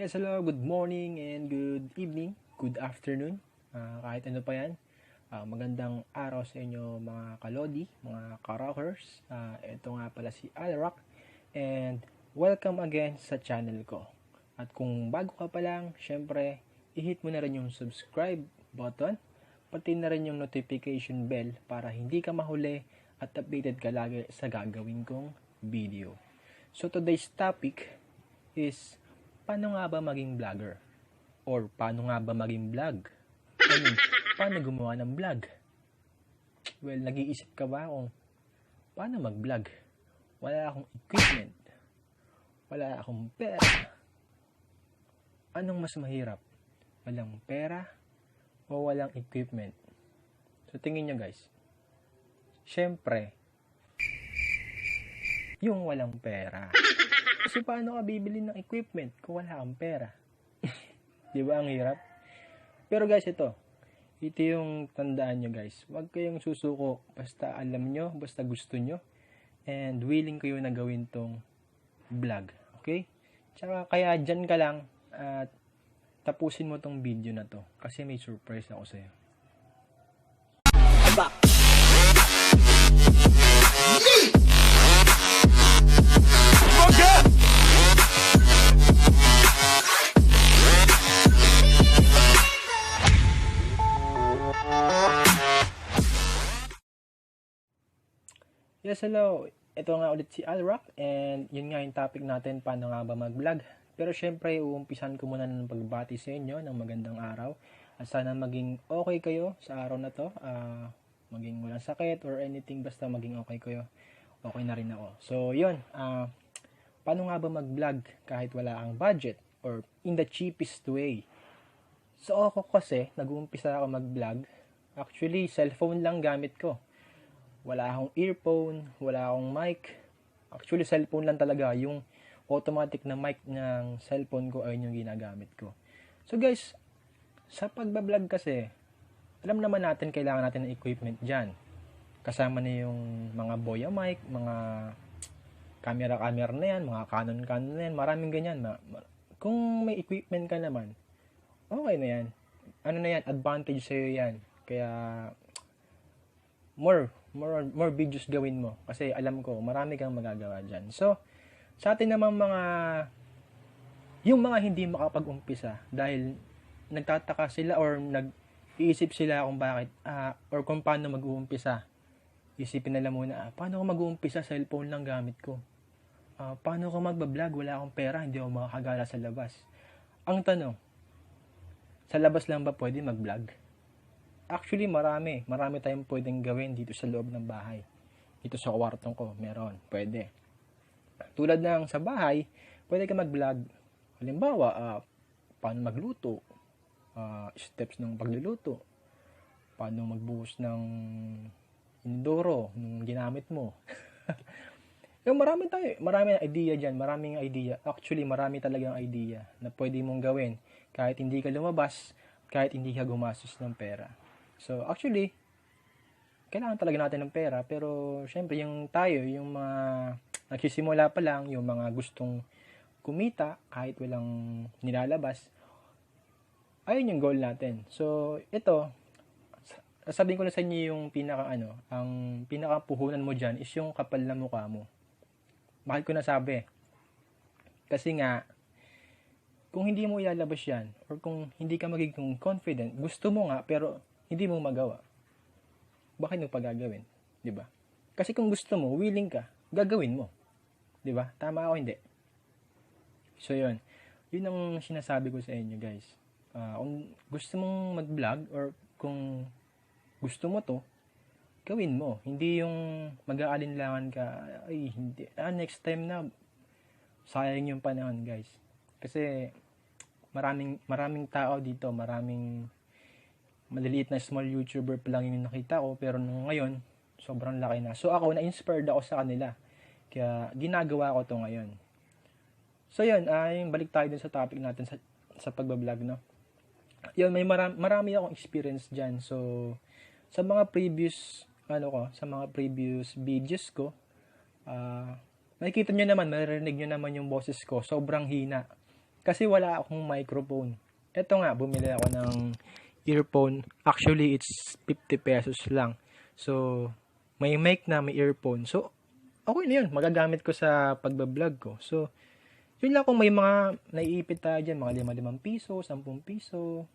Yes, hello, good morning and good evening, good afternoon, Ah, kahit ano pa yan. Ah, magandang araw sa inyo mga kalodi, mga karockers. Ah, ito nga pala si Alrock and welcome again sa channel ko. At kung bago ka pa lang, syempre, i-hit mo na rin yung subscribe button, pati na rin yung notification bell para hindi ka mahuli at updated ka lagi sa gagawin kong video. So today's topic is paano nga ba maging vlogger? Or paano nga ba maging vlog? I mean, paano gumawa ng vlog? Well, nag-iisip ka ba kung paano mag-vlog? Wala akong equipment. Wala akong pera. Anong mas mahirap? Walang pera o walang equipment? So, tingin nyo guys. Siyempre, yung walang pera. Kasi paano ka bibili ng equipment kung wala kang pera? Di ba ang hirap? Pero guys, ito. Ito yung tandaan nyo guys. Huwag kayong susuko. Basta alam nyo, basta gusto nyo. And willing kayo na gawin tong vlog. Okay? Tsaka kaya dyan ka lang at tapusin mo tong video na to. Kasi may surprise ako sa'yo. Yes, hello. Ito nga ulit si Alrock and yun nga yung topic natin paano nga ba mag-vlog. Pero syempre, uumpisan ko muna ng pagbati sa inyo ng magandang araw. At sana maging okay kayo sa araw na to. Ah, maging walang sakit or anything, basta maging okay kayo. Okay na rin ako. So, yun. ah paano nga ba mag-vlog kahit wala kang budget or in the cheapest way? So, ako kasi, nag-uumpisa ako mag-vlog. Actually, cellphone lang gamit ko wala akong earphone, wala akong mic. Actually, cellphone lang talaga. Yung automatic na mic ng cellphone ko ay yung ginagamit ko. So guys, sa pagbablog kasi, alam naman natin kailangan natin ng equipment dyan. Kasama na yung mga Boya mic, mga camera-camera na yan, mga Canon-Canon na yan, maraming ganyan. Ma- ma- Kung may equipment ka naman, okay na yan. Ano na yan, advantage sa'yo yan. Kaya, more more more videos gawin mo kasi alam ko marami kang magagawa diyan. So sa atin naman mga yung mga hindi makapag-umpisa dahil nagtataka sila or nag-iisip sila kung bakit ah, or kung paano mag-uumpisa. Isipin nila muna, ah, paano ko mag-uumpisa? Cellphone lang gamit ko. Ah, paano ko magba-vlog? Wala akong pera, hindi ako makakagala sa labas. Ang tanong, sa labas lang ba pwede mag-vlog? Actually, marami. Marami tayong pwedeng gawin dito sa loob ng bahay. Dito sa kwartong ko, meron. Pwede. Tulad ng sa bahay, pwede ka mag-vlog. Halimbawa, ah, paano magluto, ah, steps ng pagluluto, paano magbuhos ng inodoro nung ginamit mo. yung marami tayo, marami na idea dyan, maraming idea. Actually, marami talagang idea na pwede mong gawin kahit hindi ka lumabas, kahit hindi ka gumastos ng pera. So, actually, kailangan talaga natin ng pera, pero syempre, yung tayo, yung mga nagsisimula pa lang, yung mga gustong kumita kahit walang nilalabas, ayun yung goal natin. So, ito, sabihin ko na sa inyo yung pinaka ano, ang pinaka puhunan mo diyan is yung kapal na mukha mo. Bakit ko nasabi? Kasi nga kung hindi mo ilalabas yan or kung hindi ka magiging confident, gusto mo nga pero hindi mo magawa. Bakit mo pa gagawin? 'Di ba? Kasi kung gusto mo, willing ka, gagawin mo. 'Di ba? Tama ako hindi. So 'yun. 'Yun ang sinasabi ko sa inyo, guys. Ah, kung gusto mong mag-vlog or kung gusto mo to, gawin mo. Hindi yung mag-aalinlangan ka, ay, hindi, ah, next time na, sayang yung panahon, guys. Kasi, maraming, maraming tao dito, maraming maliliit na small YouTuber pa lang yung nakita ko, pero nung ngayon, sobrang laki na. So, ako, na-inspired ako sa kanila. Kaya, ginagawa ko to ngayon. So, yun, ay, balik tayo dun sa topic natin sa, sa pagbablog, no? Yun, may marami, marami akong experience dyan. So, sa mga previous ano ko, sa mga previous videos ko, ah makikita nyo naman, maririnig nyo naman yung boses ko, sobrang hina. Kasi wala akong microphone. Ito nga, bumili ako ng earphone. Actually, it's 50 pesos lang. So, may mic na, may earphone. So, okay na yun. Magagamit ko sa pagbablog ko. So, yun lang kung may mga naiipit tayo dyan, mga 5-5 piso, 10 piso,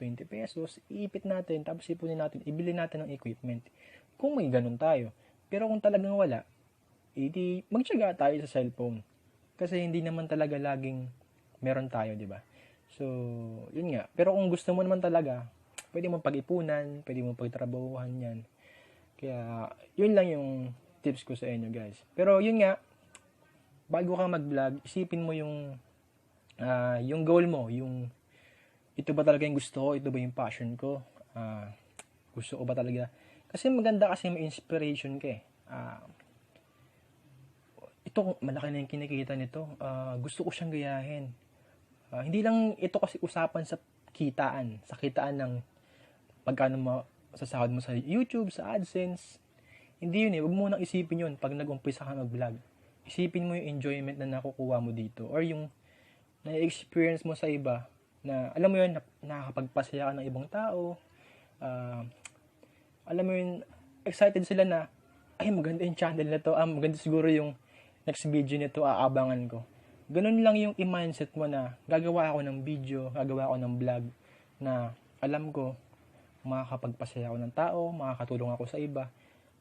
20 pesos, iipit natin, tapos ipunin natin, ibili natin ng equipment. Kung may ganun tayo. Pero kung talagang wala, edi magtyaga tayo sa cellphone. Kasi hindi naman talaga laging meron tayo, di ba? So, yun nga. Pero kung gusto mo naman talaga, pwede mo pag-ipunan, pwede mo pagtrabahuhan yan. Kaya, yun lang yung tips ko sa inyo, guys. Pero, yun nga, bago ka mag-vlog, isipin mo yung, uh, yung goal mo, yung, ito ba talaga yung gusto ko, ito ba yung passion ko, uh, gusto ko ba talaga, kasi maganda kasi may inspiration ka eh. Uh, ito, malaki na yung kinikita nito, uh, gusto ko siyang gayahin. Uh, hindi lang ito kasi usapan sa kitaan, sa kitaan ng pagkano mo sasahod mo sa YouTube, sa AdSense. Hindi yun eh. Huwag mo nang isipin yun pag nag-umpisa ka mag-vlog. Isipin mo yung enjoyment na nakukuha mo dito or yung na-experience mo sa iba na alam mo yun, nakakapagpasaya ka ng ibang tao. Uh, alam mo yun, excited sila na ay maganda yung channel na to. Ah, maganda siguro yung next video nito, aabangan ko. Ganun lang yung i-mindset mo na gagawa ako ng video, gagawa ako ng vlog na alam ko makakapagpasaya ako ng tao, makakatulong ako sa iba.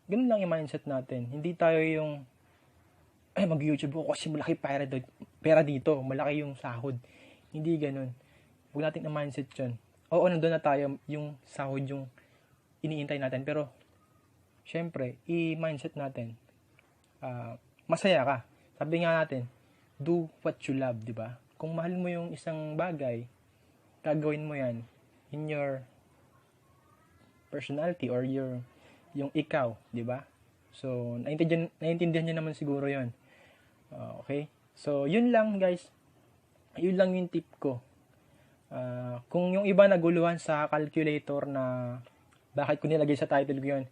Ganun lang yung mindset natin. Hindi tayo yung, ay, mag-YouTube ako kasi malaki pera, pera dito, malaki yung sahod. Hindi ganun. Huwag natin na mindset yun. Oo, nandun na tayo, yung sahod yung iniintay natin. Pero, syempre, i-mindset natin. Uh, masaya ka. Sabi nga natin, do what you love, di ba? Kung mahal mo yung isang bagay, gagawin mo yan in your personality or your yung ikaw, di ba? So, naiintindihan, naiintindihan niyo naman siguro 'yon. Uh, okay? So, yun lang guys. Yun lang yung tip ko. Uh, kung yung iba naguluhan sa calculator na bakit ko nilagay sa title ko yun,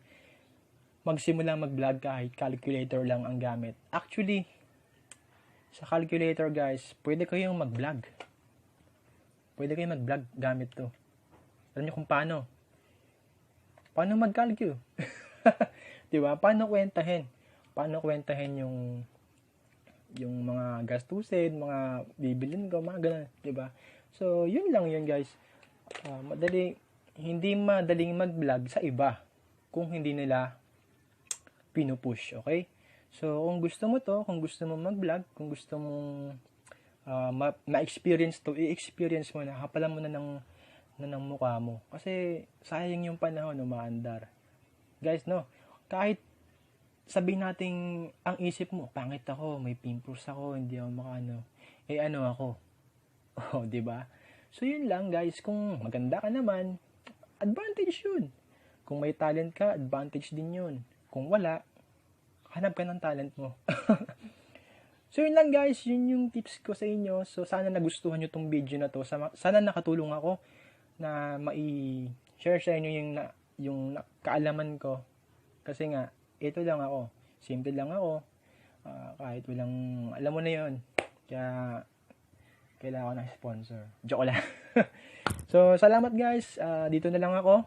magsimula mag-vlog kahit calculator lang ang gamit. Actually, sa calculator guys, pwede kayong mag-vlog. Pwede kayong mag-vlog gamit to. Alam niyo kung paano? paano mag-calculate? 'Di ba? Paano kwentahin? Paano kwentahin yung yung mga gastusin, mga bibilin ko, mga ganun, 'di ba? So, yun lang yun, guys. Uh, madali hindi madaling mag-vlog sa iba kung hindi nila pinupush, okay? So, kung gusto mo to, kung gusto mo mag-vlog, kung gusto mong uh, ma-experience to, i-experience mo na, hapalan mo na ng na ng mukha mo. Kasi sayang yung panahon umaandar. Guys, no, kahit sabihin natin ang isip mo, pangit ako, may pimples ako, hindi ako makano. Eh ano ako? Oh, 'di ba? So yun lang guys, kung maganda ka naman, advantage yun. Kung may talent ka, advantage din yun. Kung wala, hanap ka ng talent mo. so yun lang guys, yun yung tips ko sa inyo. So sana nagustuhan nyo tong video na to. Sana nakatulong ako na mai-share sa inyo yung, na, yung kaalaman ko. Kasi nga, ito lang ako. Simple lang ako. Uh, kahit walang, alam mo na yon Kaya, kailangan ko ng sponsor. Joke lang. so, salamat guys. Uh, dito na lang ako.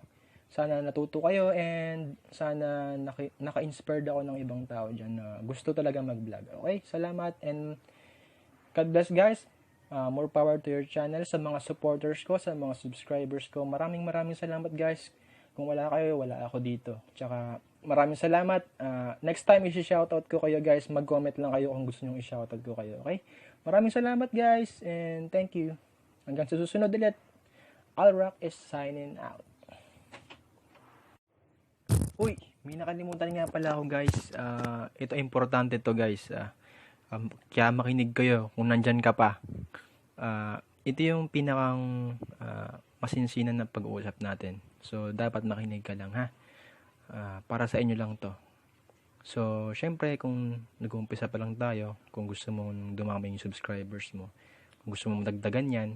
Sana natuto kayo and sana naka- naka-inspired ako ng ibang tao dyan na gusto talaga mag-vlog. Okay? Salamat and God bless guys uh, more power to your channel sa mga supporters ko, sa mga subscribers ko. Maraming maraming salamat guys. Kung wala kayo, wala ako dito. Tsaka maraming salamat. Uh, next time i-shoutout ko kayo guys. Mag-comment lang kayo kung gusto nyo i-shoutout ko kayo. Okay? Maraming salamat guys and thank you. Hanggang sa susunod ulit. Alrock is signing out. Uy, may nakalimutan nga pala ako guys. Uh, ito importante to guys. Uh, Um, kaya makinig kayo kung nandyan ka pa. Uh, ito yung pinakang uh, masinsinan na pag-uusap natin. So, dapat makinig ka lang ha. Uh, para sa inyo lang to. So, syempre, kung nag-uumpisa pa lang tayo, kung gusto mo dumami yung subscribers mo, kung gusto mo dagdagan yan,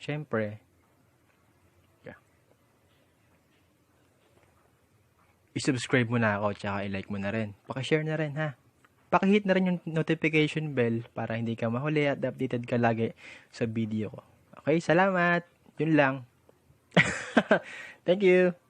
syempre, i-subscribe mo na ako, tsaka i-like mo na rin. Pakishare na rin, ha? pakihit na rin yung notification bell para hindi ka mahuli at updated ka lagi sa video ko. Okay, salamat. Yun lang. Thank you.